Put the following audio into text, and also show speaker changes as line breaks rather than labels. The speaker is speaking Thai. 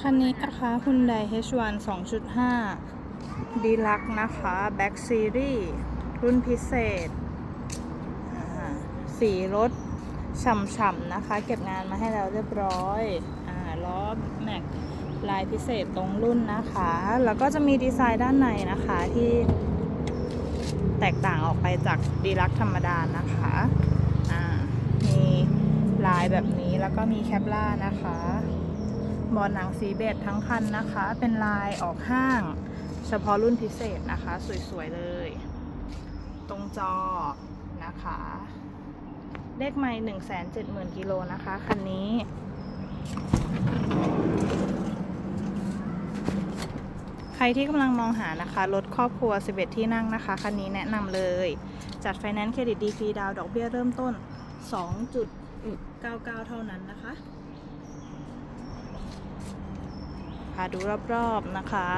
คันนี้นะคะคุณ Hyundai H1 2.5 Deluxe นะคะ Back Series รุ่นพิเศษ สีรถฉ่ำๆนะคะ เก็บงานมาให้แล้วเรียบร้อยอล้อแม็กลายพิเศษตรงรุ่นนะคะ แล้วก็จะมีดีไซน์ด้านในนะคะที่แตกต่างออกไปจากดีลักธรรมดานะคะมีลายแบบนี้แล้วก็มีแคปล่านะคะ บอลหนังสีเบจทั้งคันนะคะ เป็นลายออกห้าง เฉพาะรุ่นพิเศษนะคะ สวย ๆ เลย ตรงจอนะคะเลขไม่หนึ่งแสนเจ็ดหมื่นกิโลนะคะ คันนี้ ใครที่กำลังมองหานะคะรถครอบครัว 11 ที่นั่งนะคะ คันนี้แนะนำเลย จัดไฟแนนซ์เครดิตดีฟรีดาวดอกเบี้ยเริ่มต้น 2.99 เท่านั้นนะคะ พาดูรอบๆนะคะ